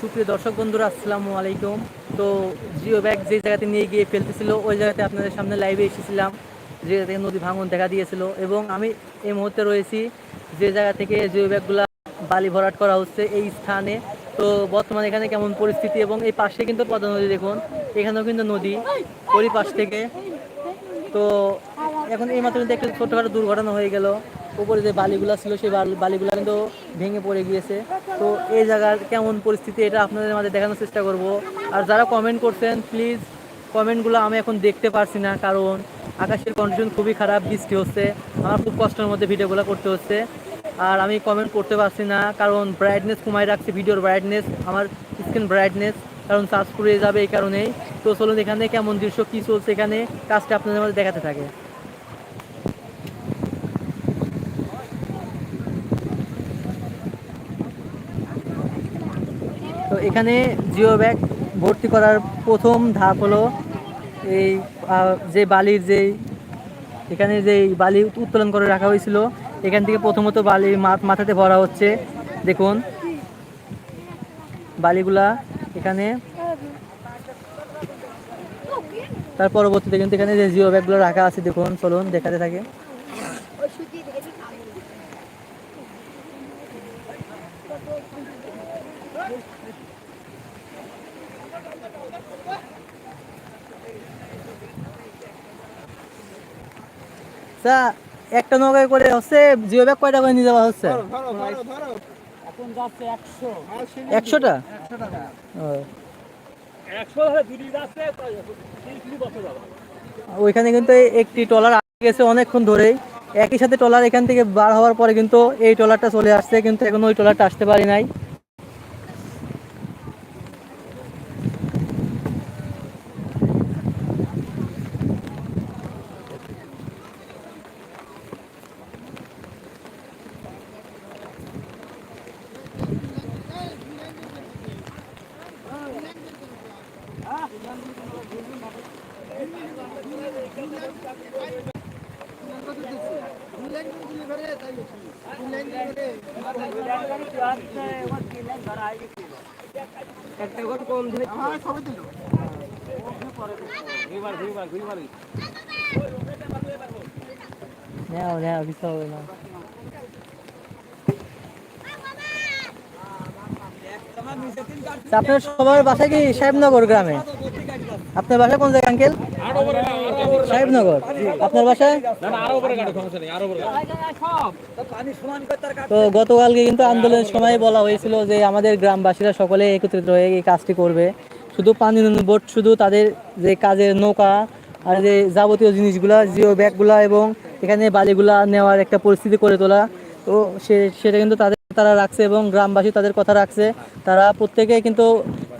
সুপ্রিয় দর্শক বন্ধুরা, আসসালামু আলাইকুম। তো জিও ব্যাগ যে জায়গাতে নিয়ে গিয়ে ফেলতেছিল, ওই জায়গাতে আপনাদের সামনে লাইভে এসেছিলাম, যে জায়গা থেকে নদী ভাঙন দেখা দিয়েছিল এবং আমি এই মুহূর্তে রয়েছি যে জায়গা থেকে জিও ব্যাগগুলো বালি ভরাট করা হচ্ছে এই স্থানে। তো বর্তমানে এখানে কেমন পরিস্থিতি এবং এই পাশে কিন্তু পদ্মা নদী দেখুন, এখানেও কিন্তু নদী ওই পাশ থেকে। তো এখন এই মাত্র কিন্তু একটা ছোটখাটো দুর্ঘটনা হয়ে গেল। উপরে যে বালিগুলো ছিল, সেই বালি- বালিগুলা কিন্তু ভেঙে পড়ে গিয়েছে। তো এই জায়গার কেমন পরিস্থিতি, এটা আপনাদের মাঝে দেখানোর চেষ্টা করব। আর যারা কমেন্ট করছেন প্লিজ কমেন্টগুলো আমি এখন দেখতে পারছি না, কারণ আকাশের কন্ডিশন খুবই খারাপ, বৃষ্টি হচ্ছে। আমার খুব কষ্টের মধ্যে ভিডিওগুলো করতে হচ্ছে। আর আমি কমেন্ট করতে পারছি না, কারণ ব্রাইটনেস কমাই রাখছি ভিডিওর ব্রাইটনেস আমার স্ক্রিন ব্রাইটনেস কারণ চার্জ করে যাবে এই কারণেই। তো চলুন এখানে কেমন দৃশ্য, কী চলছে এখানে, কাজটা আপনাদের মধ্যে দেখাতে থাকে। তো এখানে জিও ব্যাগ ভর্তি করার প্রথম ধাপ হলো এই যে বালির যেই, এখানে যে বালি উত্তোলন করে রাখা হয়েছিল, এখান থেকে প্রথমত বালি মাথাতে ভরা হচ্ছে। দেখুন, বালিগুলা এখানে। তার পরবর্তীতে কিন্তু এখানে যে জিও ব্যাগগুলো রাখা আছে, দেখুন, চলুন, দেখাতে থাকে। তা একটা নৌকায় করে হচ্ছে জিও ব্যাগ কয়টা করে নিয়ে যাওয়া হচ্ছে? এখন যাচ্ছে একশো। একশোটা? ওইখানে কিন্তু একটি ট্রলার আগে গেছে অনেকক্ষণ ধরেই। একই সাথে ট্রলার এখান থেকে বার হওয়ার পরে কিন্তু এই ট্রলারটা চলে আসছে কিন্তু এখন ওই ট্রলারটা আসতে পারি নাই। একটা করে কম দিলে আমার সবে দিল। নেও নেও কিছু হবে না। আপনার সবার বাসা কি সাহেবনগর গ্রামে? আপনার বাসা কোন জায়গায়, আঙ্কেল? সাহেবনগর। আপনার বাসায়? তো গতকালকে কিন্তু আন্দোলনের সময় বলা হয়েছিল যে আমাদের গ্রামবাসীরা সকলে একত্রিত হয়ে এই কাজটি করবে। শুধু পানি উন্নয়ন বোর্ড শুধু তাদের যে কাজের নৌকা আর যে যাবতীয় জিনিসগুলা, জিও ব্যাগগুলা এবং এখানে বালিগুলা নেওয়ার একটা পরিস্থিতি করে তোলা। তো সে সেটা কিন্তু তাদের তারা রাখছে এবং গ্রামবাসী তাদের কথা রাখছে। তারা প্রত্যেকে কিন্তু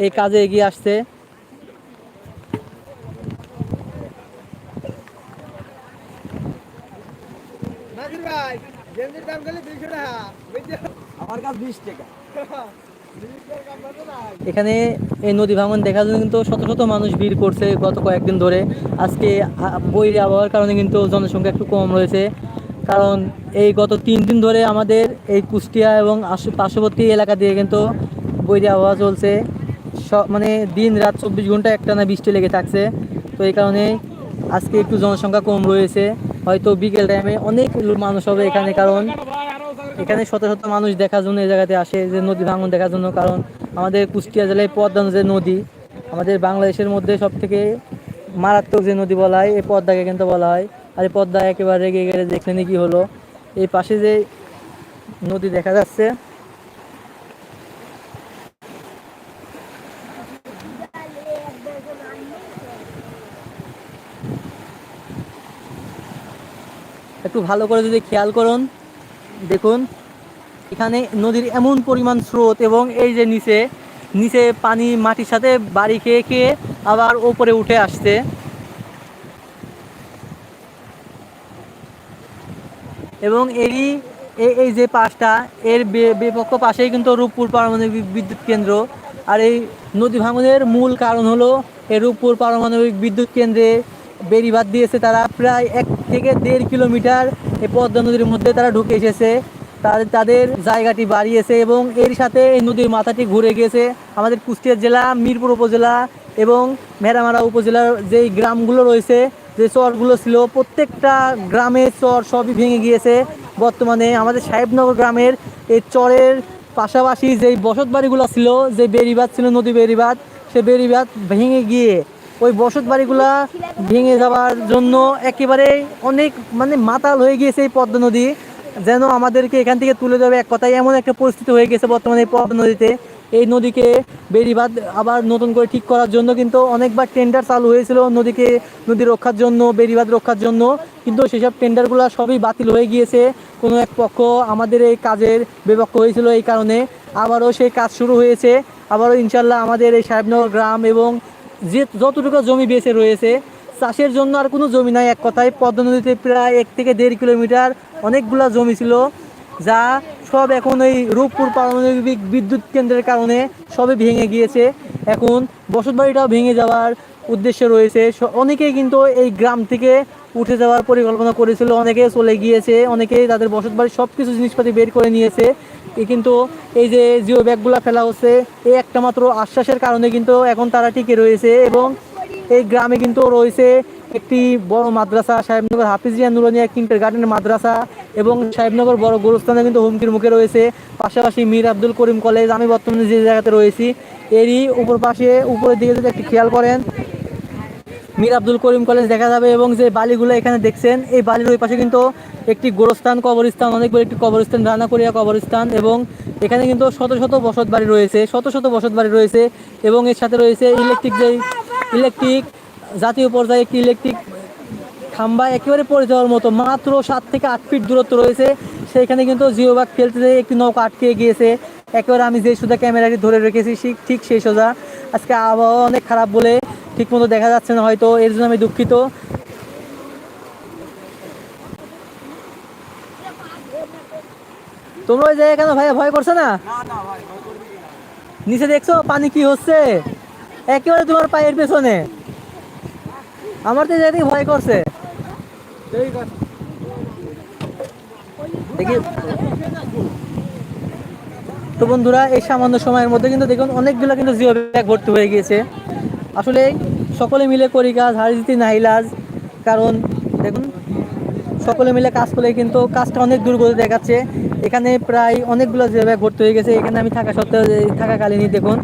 এই কাজে এগিয়ে আসছে। নাজির ভাই গেঞ্জির দাম গেলে দুইশো টাকা। আমার কাছে বিশ টাকা। এখানে এই নদী ভাঙন দেখার জন্য কিন্তু শত শত মানুষ ভিড় করছে গত কয়েকদিন ধরে। আজকে বৈরী আবহাওয়ার কারণে কিন্তু জনসংখ্যা একটু কম রয়েছে। কারণ এই গত তিন দিন ধরে আমাদের এই কুষ্টিয়া এবং আশু- পার্শ্ববর্তী এলাকা দিয়ে কিন্তু বৈরী আবহাওয়া চলছে। সব মানে দিন রাত চব্বিশ ঘণ্টা একটানা বৃষ্টি লেগে থাকছে। তো এই কারণে আজকে একটু জনসংখ্যা কম রয়েছে। হয়তো বিকেল টাইমে অনেক মানুষ হবে এখানে কারণ এখানে শত শত মানুষ দেখার জন্য এই জায়গাতে আসে যে নদী ভাঙন দেখার জন্য। কারণ আমাদের কুষ্টিয়া জেলায় পদ্মা যে নদী, আমাদের বাংলাদেশের মধ্যে সব থেকে মারাত্মক যে নদী বলা হয়, এই পদ্মাকে কিন্তু বলা হয়। আর এই পদ্মা একেবারে রেগে গেলে দেখলেনি কি হলো। এই পাশে যে নদী দেখা যাচ্ছে। একটু ভালো করে যদি খেয়াল করুন, দেখুন, এখানে নদীর এমন পরিমাণ স্রোত এবং এই যে নিচে নিচে পানি মাটির সাথে বাড়ি খেয়ে খেয়ে আবার ওপরে উঠে আসছে। এবং এরই এই এই যে পাশটা, এর বিপক্ষ পাশেই কিন্তু রূপপুর পারমাণবিক বিদ্যুৎ কেন্দ্র। আর এই নদী ভাঙনের মূল কারণ হলো এই রূপপুর পারমাণবিক বিদ্যুৎ কেন্দ্রে বেড়িবাঁধ দিয়েছে তারা। প্রায় এক থেকে দেড় কিলোমিটার এই পদ্মা নদীর মধ্যে তারা ঢুকে এসেছে। তাদের তাদের জায়গাটি বাড়িয়েছে এবং এর সাথে এই নদীর মাথাটি ঘুরে গিয়েছে। আমাদের কুষ্টিয়া জেলা, মিরপুর উপজেলা এবং মেরামারা উপজেলার যেই গ্রামগুলো রয়েছে যে চরগুলো ছিল, প্রত্যেকটা গ্রামের চর সবই ভেঙে গিয়েছে। বর্তমানে আমাদের সাহেবনগর গ্রামের এই চরের পাশাপাশি যেই বসত বাড়িগুলো ছিল, যে বেড়িবাঁধ ছিল, নদী বেড়িবাঁধ, সে বেড়িবাঁধ ভেঙে গিয়ে ওই বসত বাড়িগুলা ভেঙে যাওয়ার জন্য একেবারে অনেক মানে মাতাল হয়ে গিয়েছে এই পদ্মা নদী। যেন আমাদেরকে এখান থেকে তুলে দেবে এক কথায়, এমন একটা পরিস্থিতি হয়ে গেছে বর্তমানে এই পদ্মা নদীতে। এই নদীকে বেড়িবাঁধ আবার নতুন করে ঠিক করার জন্য কিন্তু অনেকবার টেন্ডার চালু হয়েছিল নদীকে, নদী রক্ষার জন্য, বেড়িবাঁধ রক্ষার জন্য। কিন্তু সেসব টেন্ডারগুলো সবই বাতিল হয়ে গিয়েছে। কোনো এক পক্ষ আমাদের এই কাজের বিপক্ষ হয়েছিল এই কারণে। আবারও সেই কাজ শুরু হয়েছে। আবারও ইনশাল্লাহ আমাদের এই সাহেবনগর গ্রাম এবং যে যতটুকু জমি বেঁচে রয়েছে, চাষের জন্য আর কোনো জমি নাই। এক কথায় পদ্মা নদীতে প্রায় এক থেকে দেড় কিলোমিটার অনেকগুলা জমি ছিল, যা সব এখন এই রূপপুর পারমাণবিক বিদ্যুৎ কেন্দ্রের কারণে সবে ভেঙে গিয়েছে। এখন বসতবাড়িটাও ভেঙে যাওয়ার উদ্দেশ্য রয়েছে। অনেকেই কিন্তু এই গ্রাম থেকে উঠে যাওয়ার পরিকল্পনা করেছিল অনেকে চলে গিয়েছে, অনেকেই তাদের বসত বসতবাড়ির সব কিছু জিনিসপাতি বের করে নিয়েছে। কিন্তু এই যে জিও ব্যাগগুলো ফেলা হচ্ছে, এই একটা মাত্র আশ্বাসের কারণে কিন্তু এখন তারা টিকে রয়েছে এবং এই গ্রামে কিন্তু রয়েছে একটি বড় মাদ্রাসা, সাহেবনগর হাফিজিয়া নুরানিয়া কিন্টার গার্ডেনের মাদ্রাসা এবং সাহেবনগর বড় গোরস্থানে কিন্তু হুমকির মুখে রয়েছে। পাশাপাশি মীর আব্দুল করিম কলেজ, আমি বর্তমানে যে জায়গাতে রয়েছি, এরই উপর পাশে, উপরের দিকে যদি একটি খেয়াল করেন, মীর আব্দুল করিম কলেজ দেখা যাবে এবং যে বালিগুলো এখানে দেখছেন, এই বালির ওই পাশে কিন্তু একটি গোরস্থান, কবরস্থান, অনেক বড় একটি কবরস্থান রানাকড়িয়া কবরস্থান এবং এখানে কিন্তু শত শত বসত বাড়ি রয়েছে, শত শত বসত বাড়ি রয়েছে এবং এর সাথে রয়েছে ইলেকট্রিক যেই ইলেকট্রিক জাতীয় পর্যায়ে একটি ইলেকট্রিক খাম্বা একেবারে পড়ে যাওয়ার মতো মাত্র সাত থেকে আট ফিট দূরত্ব রয়েছে। সেইখানে কিন্তু জিওবাগ ফেলতে যেয়ে একটি নৌকা আটকে গিয়েছে। একেবারে আমি যে সোজা ক্যামেরাটি ধরে রেখেছি ঠিক- ঠিক সেই সোজা। আজকে আবহাওয়া অনেক খারাপ বলে ঠিক মতো দেখা যাচ্ছে না হয়তো এর জন্য আমি দুঃখিত। তোমরা ওই জায়গায় কেন ভাইয়া ভয় করছে না। নিচে দেখছ পানি কি হচ্ছে? একেবারে তোমার পায়ের পেছনে। আমার তো যেতে ভয় করছে। তো বন্ধুরা, এই সামান্য সময়ের মধ্যে কিন্তু দেখুন, অনেকগুলো কিন্তু জিও ব্যাগ ভর্তি হয়ে গিয়েছে। আসলে সকলে মিলে করি কাজ হারিজিতি নাহিলাজ কারণ দেখুন, সকলে মিলে কাজ করলে কিন্তু কাজটা অনেক দূর করে দেখাচ্ছে। এখানে প্রায় অনেকগুলো জিও ব্যাগ ভর্তি হয়ে গেছে। এখানে আমি থাকা সত্ত্বেও থাকাকালীনই দেখুন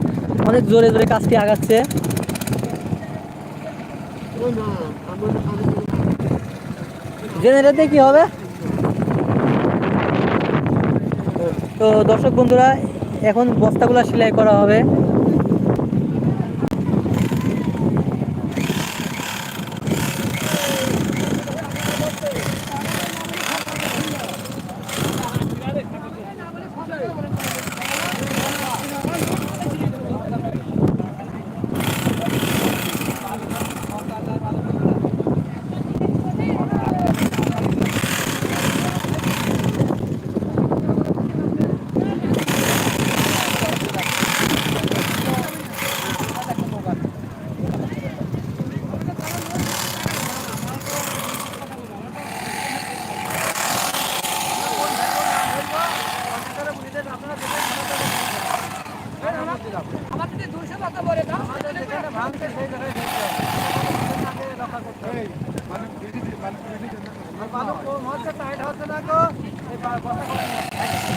অনেক জোরে জোরে কাজটি আগাচ্ছে। জেনারেটে কি হবে? তো দর্শক বন্ধুরা, এখন বস্তাগুলা সেলাই করা হবে।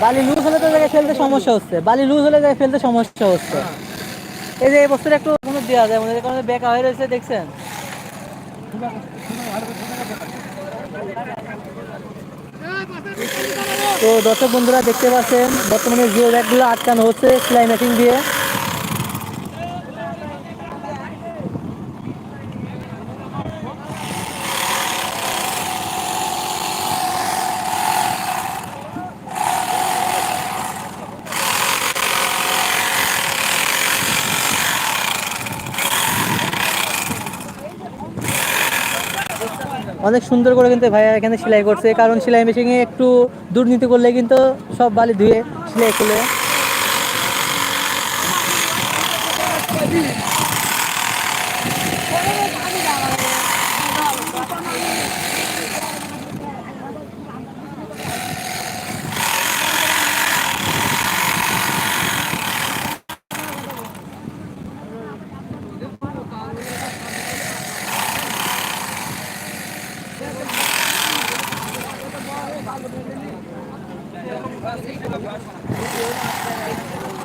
বালি লুজ হলে তো জায়গায় ফেলতে সমস্যা হচ্ছে। বালি লুজ হলে জায়গায় ফেলতে সমস্যা হচ্ছে। এই যে এই বস্তুটা একটু কোনো দেওয়া যায়, মনে কারণে বেকা হয়ে রয়েছে, দেখছেন? তো দর্শক বন্ধুরা দেখতে পাচ্ছেন, বর্তমানে জিও ব্যাগগুলো আটকানো হচ্ছে সেলাই মেশিন দিয়ে। অনেক সুন্দর করে কিন্তু ভাইয়া এখানে সেলাই করছে। কারণ সেলাই মেশিনে একটু দুর্নীতি করলে কিন্তু সব বালি ধুয়ে সেলাই করলে।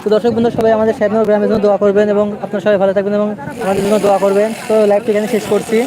তো দর্শক বন্ধু, সবাই আমাদের সাহেবনগর গ্রামের জন্য দোয়া করবেন এবং আপনার সবাই ভালো থাকবেন এবং আমাদের জন্য দোয়া করবেন। তো লাইভটি এখানে শেষ করছি।